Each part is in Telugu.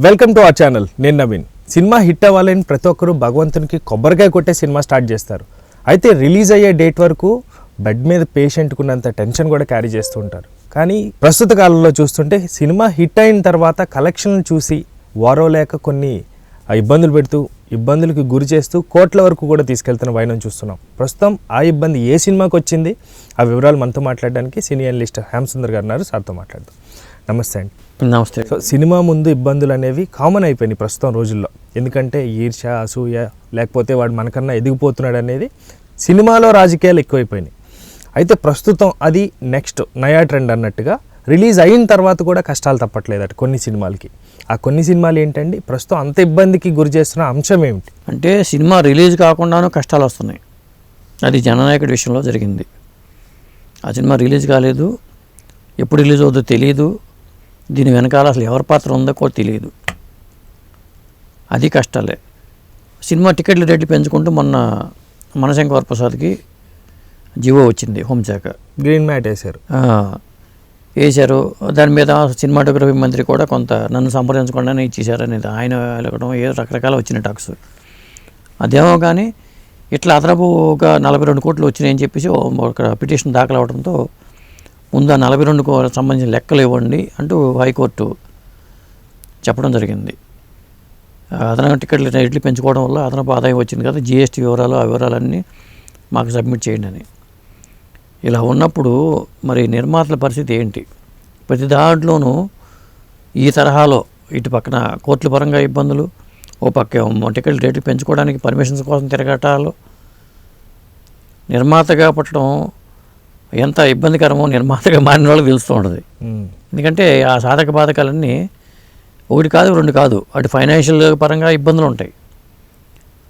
వెల్కమ్ టు అవర్ ఛానల్ నేను నవీన్. సినిమా హిట్ అవ్వాలని ప్రతి ఒక్కరు భగవంతునికి కొబ్బరికాయ కొట్టే సినిమా స్టార్ట్ చేస్తారు. అయితే రిలీజ్ అయ్యే డేట్ వరకు బెడ్ మీద పేషెంట్కున్నంత టెన్షన్ కూడా క్యారీ చేస్తూ ఉంటారు. కానీ ప్రస్తుత కాలంలో చూస్తుంటే సినిమా హిట్ అయిన తర్వాత కలెక్షన్లు చూసి వారో లేక కొన్ని ఆ ఇబ్బందులు పెడుతూ ఇబ్బందులకు గురి చేస్తూ కోట్ల వరకు కూడా తీసుకెళ్తున్న వైనం చూస్తున్నాం. ప్రస్తుతం ఆ ఇబ్బంది ఏ సినిమాకి వచ్చింది? ఆ వివరాలు మనతో మాట్లాడడానికి సీనియర్ లిస్ట్ హ్యామ్ సుందర్ గారు సార్తో మాట్లాడదాం. నమస్తే అండి. నమస్తే. సో సినిమా ముందు ఇబ్బందులు అనేవి కామన్ అయిపోయినాయి ప్రస్తుతం రోజుల్లో. ఎందుకంటే ఈర్ష్య అసూయ లేకపోతే వాడు మనకన్నా ఎదిగిపోతున్నాడు అనేది సినిమాలో రాజకీయాలు ఎక్కువైపోయినాయి. అయితే ప్రస్తుతం అది నెక్స్ట్ నయా ట్రెండ్ అన్నట్టుగా రిలీజ్ అయిన తర్వాత కూడా కష్టాలు తప్పట్లేదట కొన్ని సినిమాలకి. ఆ కొన్ని సినిమాలు ఏంటండి ప్రస్తుతం అంత ఇబ్బందికి గురి చేస్తున్న అంశం ఏమిటి? అంటే సినిమా రిలీజ్ కాకుండాను కష్టాలు వస్తున్నాయి. అది జననాయకుడి విషయంలో జరిగింది. ఆ సినిమా రిలీజ్ కాలేదు. ఎప్పుడు రిలీజ్ అవుతుందో తెలియదు దీని వెనకాల అసలు ఎవరి పాత్ర ఉందో కూడా తెలియదు అది కష్టాలే. సినిమా టికెట్ల రేట్లు పెంచుకుంటూ మొన్న మనశంకర్ ప్రసాద్కి జీవో వచ్చింది హోంశాఖ గ్రీన్ మ్యాట్ వేశారు. వేశారు. దాని మీద సినిమాటోగ్రఫీ మంత్రి కూడా కొంత నన్ను సంప్రదించకుండానే ఇచ్చేశారు అనేది ఆయన వెళ్ళడం ఏ రకరకాల వచ్చిన టాక్స్. అదేమో కానీ ఇట్లా అదనపు ఒక నలభై రెండు కోట్లు వచ్చినాయని చెప్పేసి ఒక పిటిషన్ దాఖలు అవడంతో ముందు ఆ నలభై రెండు సంబంధించిన లెక్కలు ఇవ్వండి అంటూ హైకోర్టు చెప్పడం జరిగింది. అదనంగా అదనపు టికెట్ల రేట్లు పెంచుకోవడం వల్ల అదనపు ఆదాయం వచ్చింది కదా జిఎస్టీ వివరాలు ఆ వివరాలన్నీ మాకు సబ్మిట్ చేయండి అని. ఇలా ఉన్నప్పుడు మరి నిర్మాతల పరిస్థితి ఏంటి? ప్రతి దాంట్లోనూ ఈ తరహాలో ఇటు పక్కన కోర్టుల పరంగా ఇబ్బందులు ఓ పక్క టికెట్ రేట్లు పెంచుకోవడానికి పర్మిషన్స్ కోసం తిరగటాలు నిర్మాతగా పట్టడం ఎంత ఇబ్బందికరమో నిర్మాతగా మారిన వాళ్ళకి తెలుస్తూ ఉంటుంది. ఎందుకంటే ఆ సాధక బాధకాలన్నీ ఒకటి కాదు రెండు కాదు. అటు ఫైనాన్షియల్ పరంగా ఇబ్బందులు ఉంటాయి.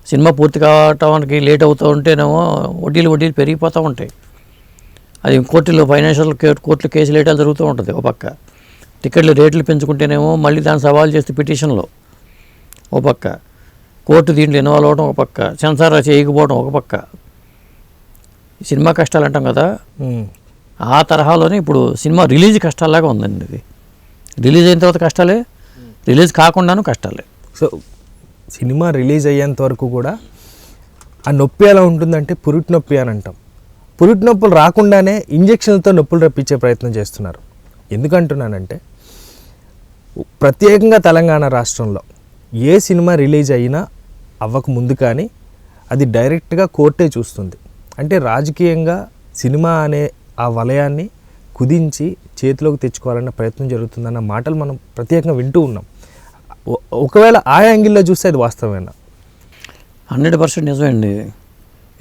సినిమా పూర్తి కావటానికి లేట్ అవుతూ ఉంటేనేమో వడ్డీలు వడ్డీలు పెరిగిపోతూ ఉంటాయి. అది కోర్టులో ఫైనాన్షియల్ కోర్టులో కేసు లేటాలు జరుగుతూ ఉంటుంది ఒక పక్క. టికెట్లు రేట్లు పెంచుకుంటేనేమో మళ్ళీ దాన్ని సవాల్ చేస్తే పిటిషన్లో ఒక పక్క. కోర్టు దీంట్లో ఇన్వాల్వ్ అవడం ఒక పక్క. సెన్సార్ చేయకపోవడం ఒక పక్క. సినిమా కష్టాలు అంటాం కదా. ఆ తరహాలోనే ఇప్పుడు సినిమా రిలీజ్ కష్టాలాగా ఉందండి ఇది. రిలీజ్ అయిన తర్వాత కష్టాలే రిలీజ్ కాకుండాను కష్టాలే. సో సినిమా రిలీజ్ అయ్యేంత వరకు కూడా ఆ నొప్పి ఎలా ఉంటుందంటే పురిటి నొప్పి అని అంటాం. పురిటి నొప్పులు రాకుండానే ఇంజక్షన్లతో నొప్పులు రప్పించే ప్రయత్నం చేస్తున్నారు. ఎందుకంటున్నానంటే ప్రత్యేకంగా తెలంగాణ రాష్ట్రంలో ఏ సినిమా రిలీజ్ అయినా అవ్వక ముందు కానీ అది డైరెక్ట్గా కోర్టే చూస్తుంది. అంటే రాజకీయంగా సినిమా అనే ఆ వలయాన్ని కుదించి చేతిలోకి తెచ్చుకోవాలన్న ప్రయత్నం జరుగుతుందన్న మాటలు మనం ప్రత్యేకంగా వింటూ ఉన్నాం. ఒకవేళ ఆ యాంగిల్లో చూస్తే అది వాస్తవేనా హండ్రెడ్ పర్సెంట్ నిజమండి.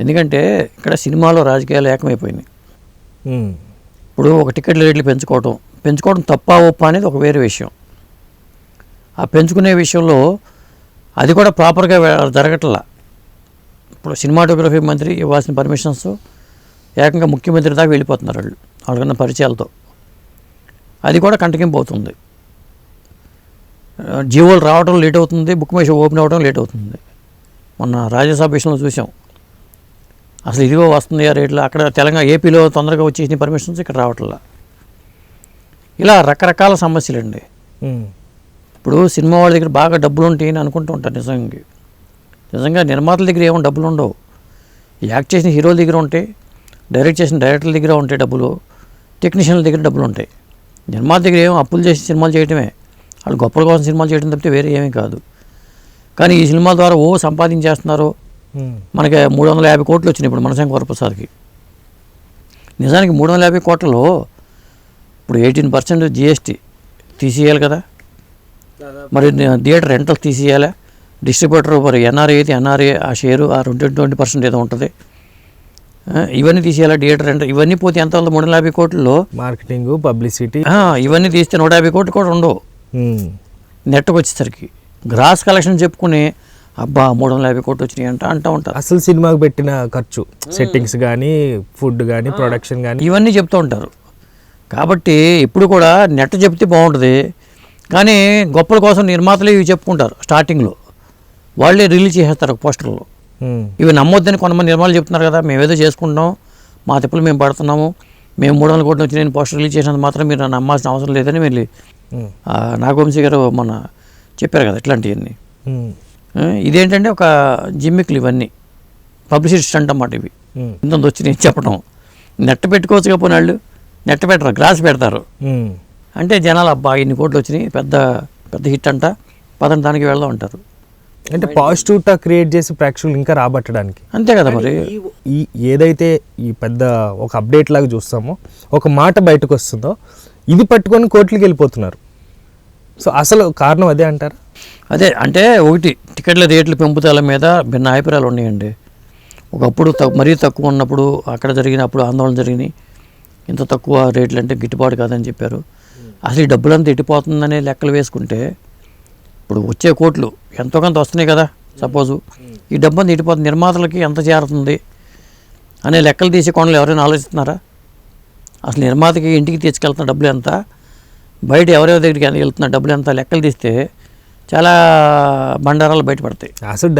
ఎందుకంటే ఇక్కడ సినిమాలో రాజకీయాలు ఏకమైపోయినాయి. ఇప్పుడు ఒక టికెట్ల రేట్లు పెంచుకోవటం పెంచుకోవడం తప్పా ఒప్ప అనేది ఒక వేరే విషయం. ఆ పెంచుకునే విషయంలో అది కూడా ప్రాపర్గా జరగట్లా. ఇప్పుడు సినిమాటోగ్రఫీ మంత్రి ఇవ్వాల్సిన పర్మిషన్స్ ఏకంగా ముఖ్యమంత్రి దాకా వెళ్ళిపోతున్నారు వాళ్ళు. వాళ్ళకన్నా పరిచయాలతో. అది కూడా కంటకింపు అవుతుంది. ఆ, జీవోలు రావడం లేట్ అవుతుంది బుక్ మై షో ఓపెన్ అవ్వడం లేట్ అవుతుంది. మొన్న రాజ్యసభ విషయంలో చూసాం. అసలు ఇదిగో వస్తుంది ఆ రేట్లు అక్కడ తెలంగాణ ఏపీలో తొందరగా వచ్చేసిన పర్మిషన్స్ ఇక్కడ రావట్లా. ఇలా రకరకాల సమస్యలండి. ఇప్పుడు సినిమా వాళ్ళ దగ్గర బాగా డబ్బులు ఉంటాయని అనుకుంటూ ఉంటారు నిజంగా. నిజంగా నిర్మాతల దగ్గర ఏమో డబ్బులు ఉండవు. యాక్ట్ చేసిన హీరోల దగ్గర ఉంటాయి డైరెక్ట్ చేసిన డైరెక్టర్ల దగ్గర ఉంటాయి డబ్బులు టెక్నీషియన్ల దగ్గర డబ్బులు ఉంటాయి. నిర్మాత దగ్గర ఏమో అప్పులు చేసి సినిమాలు చేయటమే. వాళ్ళు గొప్పల కోసం సినిమాలు చేయడం తప్పితే వేరే ఏమీ కాదు. కానీ ఈ సినిమాల ద్వారా ఓ సంపాదించేస్తున్నారు మనకి మూడు వందల యాభై కోట్లు వచ్చినాయి ఇప్పుడు మనశంకర వరప్రసాద్కి. నిజానికి మూడు వందల యాభై కోట్లలో ఇప్పుడు ఎయిటీన్ పర్సెంట్ జిఎస్టీ తీసేయాలి కదా? మరి థియేటర్ రెంటల్ తీసేయాలా? డిస్ట్రిబ్యూటర్ మరి ఎన్ఆర్ఏ అయితే ఎన్ఆర్ఏ ఆ షేరు ఆ రెండు ట్వంటీ పర్సెంట్ ఏదో ఉంటుంది. ఇవన్నీ తీసేయాలా థియేటర్ రెంట్ ఇవన్నీ పోతే ఎంత ఉంది మూడు వందల యాభై కోట్లలో? Marketing publicity. ఇవన్నీ తీస్తే నూట యాభై కోట్లు కూడా ఉండవు. నెట్కి వచ్చేసరికి గ్రాస్ కలెక్షన్ చెప్పుకుని అబ్బా మూడు వందల యాభై కోట్లు వచ్చినాయి అంట అంటూ ఉంటారు. అసలు సినిమాకి పెట్టిన ఖర్చు సెట్టింగ్స్ కానీ ఫుడ్ కానీ ప్రొడక్షన్ కానీ ఇవన్నీ చెప్తూ ఉంటారు. కాబట్టి ఇప్పుడు కూడా నెట్ చెప్తే బాగుంటుంది. కానీ గొప్పల కోసం నిర్మాతలు ఇవి చెప్పుకుంటారు స్టార్టింగ్లో. వాళ్ళే రిలీజ్ చేసేస్తారు పోస్టర్లో. ఇవి నమ్మొద్దని కొంతమంది నిర్మాతలు చెప్తున్నారు కదా మేము ఏదో చేసుకుంటాం మా తిప్పులు మేము పడుతున్నాము మేము మూడు వందల కోట్లు వచ్చి నేను పోస్టర్ రిలీజ్ చేసినంత మాత్రం మీరు నన్ను నమ్మాల్సిన అవసరం లేదని వెళ్ళి నాగవంశీ గారు మన చెప్పారు కదా ఇట్లాంటివన్నీ. ఇదేంటంటే ఒక జిమ్మిక్లు ఇవన్నీ. పబ్లిసిటీ స్టంట్ అన్నమాట ఇవి. ఇంత వచ్చి నేను చెప్పడం. నెట్ పెట్టుకోవచ్చుకపోయిన వాళ్ళు. నెట్ పెట్టరు గ్లాస్ పెడతారు. అంటే జనాలు అబ్బా ఇన్ని కోట్లు వచ్చినాయి పెద్ద పెద్ద హిట్ అంట పదండి దానికి వెళ్దాం అంటారు. అంటే పాజిటివ్ టాక్ క్రియేట్ చేసి ప్రేక్షకులు ఇంకా రాబట్టడానికి. అంతే కదా మరి. ఈ ఏదైతే ఈ పెద్ద ఒక అప్డేట్ లాగా చూస్తామో ఒక మాట బయటకు వస్తుందో ఇది పట్టుకొని కోర్టులకు వెళ్ళిపోతున్నారు. సో అసలు కారణం అదే అంటారా? అదే అంటే ఒకటి టికెట్ల రేట్ల పెంపుదల మీద భిన్న అభిప్రాయాలు ఉన్నాయండి. ఒకప్పుడు తక్కు- మరీ తక్కువ ఉన్నప్పుడు అక్కడ జరిగినప్పుడు ఆందోళన జరిగినాయి. ఇంత తక్కువ రేట్లు అంటే గిట్టుబాటు కాదని చెప్పారు. అసలు ఈ డబ్బులంతా ఎట్టిపోతుందనే లెక్కలు వేసుకుంటే ఇప్పుడు వచ్చే కోట్లు ఎంతో కొంత వస్తున్నాయి కదా సపోజు. ఈ డబ్బంతా ఇటుపోతుంది నిర్మాతలకి ఎంత చేరుతుంది అనే లెక్కలు తీసే కోణంలో ఎవరైనా ఆలోచిస్తున్నారా? అసలు నిర్మాతకి ఇంటికి తీసుకెళ్తున్న డబ్బులు ఎంత? బయట ఎవరెవరి దగ్గరికి వెళ్తున్న డబ్బులు ఎంత? లెక్కలు తీస్తే చాలా బండారాలు బయటపడతాయి. అసలు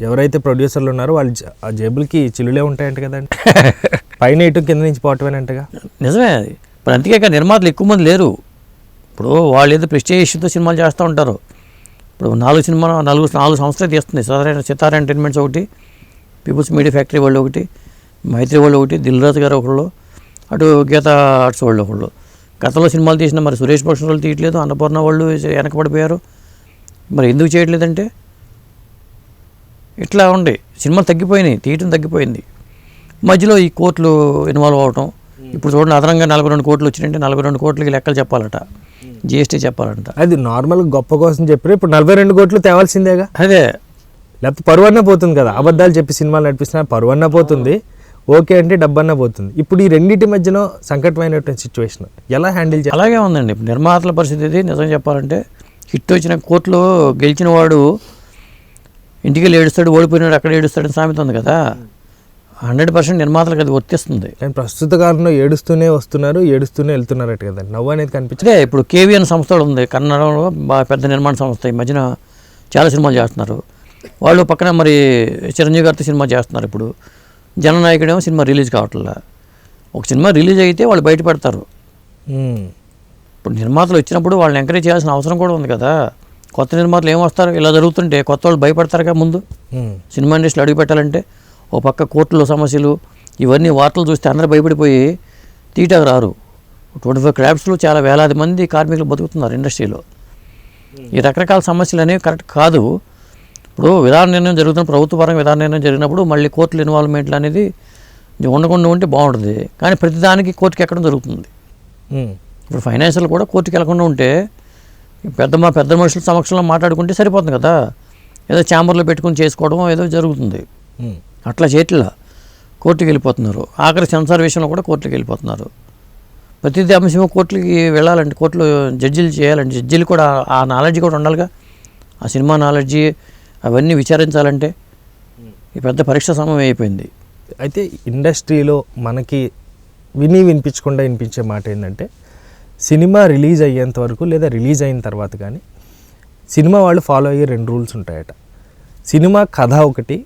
ఎవరైతే ప్రొడ్యూసర్లు ఉన్నారో వాళ్ళ ఆ జేబులకి చిల్లులే ఉంటాయంట కదండి. పైన ఇటు కింద నుంచి పోవటమేనంటగా. నిజమే అది. ఇప్పుడు అందుకే నిర్మాతలు ఎక్కువ మంది లేరు. ఇప్పుడు వాళ్ళు ఏదో ప్రెస్టేజ్ ఇష్యూతో సినిమాలు చేస్తూ ఉంటారు. ఇప్పుడు నాలుగు సినిమాలు నాలుగు నాలుగు సంస్థలు తీస్తుంది సితారా సితారా ఎంటర్టైన్మెంట్స్ ఒకటి పీపుల్స్ మీడియా ఫ్యాక్టరీ వాళ్ళు ఒకటి మైత్రి వాళ్ళు ఒకటి దిల్రాజు గారు ఒకళ్ళు అటు గీతా ఆర్ట్స్ వాళ్ళు ఒకళ్ళు. గతంలో సినిమాలు తీసిన మరి సురేష్ భూషణ్ వాళ్ళు తీయట్లేదు అన్నపూర్ణ వాళ్ళు వెనకబడిపోయారు. మరి ఎందుకు చేయట్లేదంటే ఇట్లా ఉండే సినిమాలు తగ్గిపోయినాయి తీయటం తగ్గిపోయింది. మధ్యలో ఈ కోర్టులు ఇన్వాల్వ్ అవటం ఇప్పుడు చూడండి అదనంగా నలభై రెండు కోట్లు వచ్చినాయంటే నలభై రెండు కోట్లకి లెక్కలు చెప్పాలట. జిఎస్టీ చెప్పాలంట. అది నార్మల్ గొప్ప కోసం చెప్పారు ఇప్పుడు నలభై రెండు కోట్లు తేవాల్సిందేగా? అదే. లేకపోతే పరువన్నా పోతుంది కదా. అబద్ధాలు చెప్పి సినిమాలు నడిపిస్తున్నా పరువన్నా పోతుంది. ఓకే అంటే డబ్బన్నా పోతుంది. ఇప్పుడు ఈ రెండింటి మధ్యన సంకటమైనటువంటి సిచ్యువేషన్ ఎలా హ్యాండిల్ చేయాలి? అలాగే ఉందండి. ఇప్పుడు నిర్మాతల పరిస్థితి నిజం చెప్పాలంటే హిట్ వచ్చిన కోర్టులో గెలిచిన వాడు ఇంటికి వెళ్ళి ఏడుస్తాడు ఓడిపోయినాడు అక్కడ ఏడుస్తాడని సామెత ఉంది కదా. హండ్రెడ్ పర్సెంట్ నిర్మాతలకు అది వర్తిస్తుంది. కానీ ప్రస్తుత కాలంలో ఏడుస్తూనే వస్తున్నారు ఏడుస్తూనే వెళ్తున్నారట కదండి నవ్వు అనేది కనిపించదు అదే ఇప్పుడు కేవీఎన్ సంస్థ ఉంది కన్నడంలో పెద్ద నిర్మాణ సంస్థ ఈ మధ్యన చాలా సినిమాలు చేస్తున్నారు. వాళ్ళు పక్కన మరి చిరంజీవి గారితో సినిమా చేస్తున్నారు ఇప్పుడు. జననాయకుడేమో సినిమా రిలీజ్ కావట్లా. ఒక సినిమా రిలీజ్ అయితే వాళ్ళు బయటపడతారు ఇప్పుడు నిర్మాతలు వచ్చినప్పుడు వాళ్ళని ఎంకరేజ్ చేయాల్సిన అవసరం కూడా ఉంది కదా. కొత్త నిర్మాతలు ఏం వస్తారు? ఇలా జరుగుతుంటే కొత్త వాళ్ళు భయపడతారుగా ముందు. సినిమా ఇండస్ట్రీలో అడుగు పెట్టాలంటే. ఓ పక్క కోర్టులో సమస్యలు ఇవన్నీ వార్తలు చూస్తే అందరూ భయపడిపోయి తీయటాకు రారు. ట్వంటీ ఫోర్ క్రాఫ్ట్స్లో చాలా వేలాది మంది కార్మికులు బతుకుతున్నారు ఇండస్ట్రీలో. ఈ రకరకాల సమస్యలు అనేవి కరెక్ట్ కాదు. ఇప్పుడు విధాన నిర్ణయం జరుగుతున్న ప్రభుత్వ పరంగా విధాన నిర్ణయం జరిగినప్పుడు మళ్ళీ కోర్టుల ఇన్వాల్వ్మెంట్లు అనేది ఉండకుండా ఉంటే బాగుంటుంది. కానీ ప్రతిదానికి కోర్టుకి ఎక్కడం జరుగుతుంది. ఇప్పుడు ఫైనాన్షియల్ కూడా కోర్టుకి వెళ్ళకుండా ఉంటే పెద్ద మా పెద్ద మనుషుల సమక్షంలో మాట్లాడుకుంటే సరిపోతుంది కదా. ఏదో ఛాంబర్లో పెట్టుకుని చేసుకోవడం ఏదో జరుగుతుంది. అట్లా చేయట్లా కోర్టుకి వెళ్ళిపోతున్నారు. ఆఖరి సెన్సార్ విషయంలో కూడా కోర్టుకి వెళ్ళిపోతున్నారు. ప్రతిదీ అంశము కోర్టులకి వెళ్ళాలంటే కోర్టులో జడ్జిలు చేయాలంటే జడ్జిలు కూడా ఆ నాలెడ్జ్ కూడా ఉండాలిగా. ఆ సినిమా నాలెడ్జి అవన్నీ విచారించాలంటే ఈ పెద్ద పరీక్ష సమయం అయిపోయింది. అయితే ఇండస్ట్రీలో మనకి విని వినిపించకుండా వినిపించే మాట ఏంటంటే సినిమా రిలీజ్ అయ్యేంత వరకు లేదా రిలీజ్ అయిన తర్వాత కానీ సినిమా వాళ్ళు ఫాలో అయ్యే రెండు రూల్స్ ఉంటాయట. సినిమా కథ ఒకటి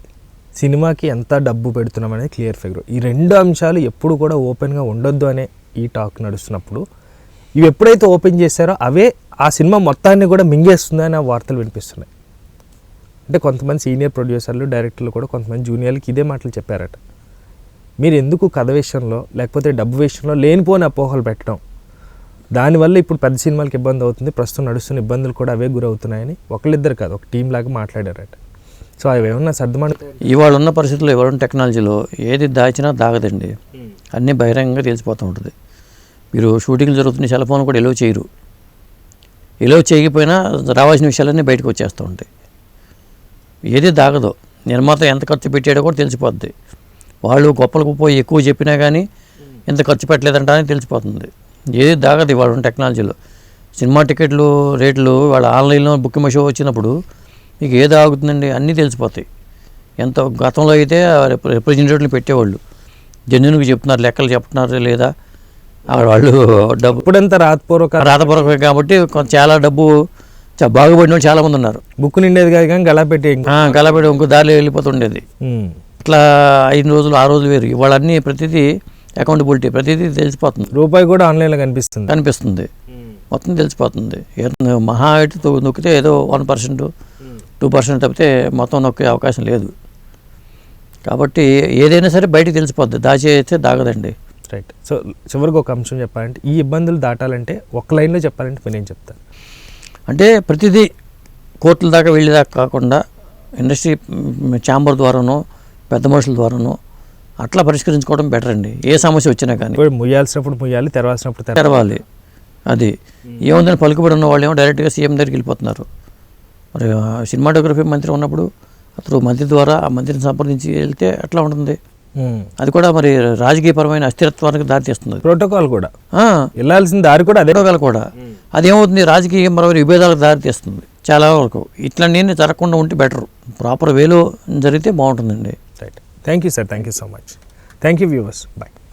సినిమాకి ఎంత డబ్బు పెడుతున్నాం అనేది క్లియర్ ఫిగర్. ఈ రెండు అంశాలు ఎప్పుడు కూడా ఓపెన్గా ఉండొద్దు అనే ఈ టాక్ నడుస్తున్నప్పుడు. ఇవి ఎప్పుడైతే ఓపెన్ చేశారో అవే ఆ సినిమా మొత్తాన్ని కూడా మింగేస్తుందని ఆ వార్తలు వినిపిస్తున్నాయి. అంటే కొంతమంది సీనియర్ ప్రొడ్యూసర్లు డైరెక్టర్లు కూడా కొంతమంది జూనియర్లకి ఇదే మాటలు చెప్పారట. మీరు ఎందుకు కథ విషయంలో లేకపోతే డబ్బు విషయంలో లేనిపోని అపోహలు పెట్టడం? దానివల్ల ఇప్పుడు పెద్ద సినిమాలకు ఇబ్బంది అవుతుంది ప్రస్తుతం నడుస్తున్న ఇబ్బందులు కూడా అవే గురవుతున్నాయని ఒకళ్ళిద్దరు కాదు ఒక టీం లాగా మాట్లాడారట. సో అవి ఏమన్నా సర్దుమణ ఇవాళ ఉన్న పరిస్థితుల్లో ఇవాళ ఉన్న టెక్నాలజీలో ఏది దాచినా దాగదండి. అన్నీ బహిరంగంగా తెలిసిపోతూ ఉంటుంది. మీరు షూటింగ్లు జరుగుతున్న సెల్ ఫోన్ కూడా ఎలో చేయరు. ఎలో చేయకపోయినా రావాల్సిన విషయాలన్నీ బయటకు వచ్చేస్తూ ఉంటాయి. ఏది దాగదు. నిర్మాత ఎంత ఖర్చు పెట్టాడో కూడా తెలిసిపోద్ది. వాళ్ళు గొప్పలకు పోయి ఎక్కువ చెప్పినా కానీ ఎంత ఖర్చు పెట్టలేదంట అని తెలిసిపోతుంది. ఏది దాగదు ఇవాళ ఉన్న టెక్నాలజీలో. సినిమా టికెట్లు రేట్లు వాళ్ళ ఆన్లైన్లో బుకింగ్ షో వచ్చినప్పుడు మీకు ఏది ఆగుతుందండి? అన్నీ తెలిసిపోతాయి. ఎంత గతంలో అయితే రిప్రజెంటేటివ్లు పెట్టేవాళ్ళు. జెన్యున్గా చెప్తున్నారు లెక్కలు చెప్తున్నారు లేదా? వాళ్ళు డబ్బు ఇప్పుడంతా రాతపూర్వక రాతపూర్వకం కాబట్టి కొంత చాలా డబ్బు బాగుపడిన వాళ్ళు చాలామంది ఉన్నారు. బుక్ నిండేది కాదు కానీ గలా పెట్టి ఆ, గలబడి ఇంకో దారిలో వెళ్ళిపోతుండేది ఇట్లా ఐదు రోజులు ఆ రోజులు వేరు. ఇవాళ అన్నీ ప్రతిదీ అకౌంటబిలిటీ ప్రతిదీ తెలిసిపోతుంది. రూపాయి కూడా ఆన్లైన్లో కనిపిస్తుంది. కనిపిస్తుంది. మొత్తం తెలిసిపోతుంది. మహా అయితే నొక్కితే ఏదో వన్ పర్సెంట్ టూ పర్సెంట్ తప్పితే మొత్తం నొక్కే అవకాశం లేదు. కాబట్టి ఏదైనా సరే బయటికి తెలిసిపోద్ది. దాచేస్తే దాగదండి. రైట్ సో చివరికి ఒక అంశం చెప్పాలంటే ఈ ఇబ్బందులు దాటాలంటే ఒక లైన్లో చెప్పాలంటే ఏం చెప్తారు అంటే ప్రతిదీ కోర్టుల దాకా వెళ్ళేదాకా కాకుండా ఇండస్ట్రీ ఛాంబర్ ద్వారానో పెద్ద మనుషుల ద్వారానో అట్లా పరిష్కరించుకోవడం బెటర్ అండి. ఏ సమస్య వచ్చినా కానీ. ముయ్యాల్సినప్పుడు ముయ్యాలి తెరవాల్సినప్పుడు తెరవాలి. తెరవాలి. అది. ఏముందని పలుకుబడి ఉన్న వాళ్ళు ఏమో డైరెక్ట్గా సీఎం దగ్గరికి వెళ్ళిపోతున్నారు. మరి సినిమాటోగ్రఫీ మంత్రి ఉన్నప్పుడు అతను మంత్రి ద్వారా ఆ మంత్రిని సంప్రదించి వెళ్తే ఎట్లా ఉంటుంది? అది కూడా మరి రాజకీయపరమైన అస్థిరత్వానికి దారితీస్తుంది ప్రోటోకాల్ కూడా. వెళ్ళాల్సిన దారి కూడా అదే. ఉద్యోగాలు కూడా. అదేమవుతుంది? రాజకీయపరమైన విభేదాలకు దారితీస్తుంది చాలా వరకు ఇట్లా నేను జరగకుండా ఉంటే బెటర్. ప్రాపర్ వేలో జరిగితే బాగుంటుందండి. Right thank you sir thank you so much thank you viewers bye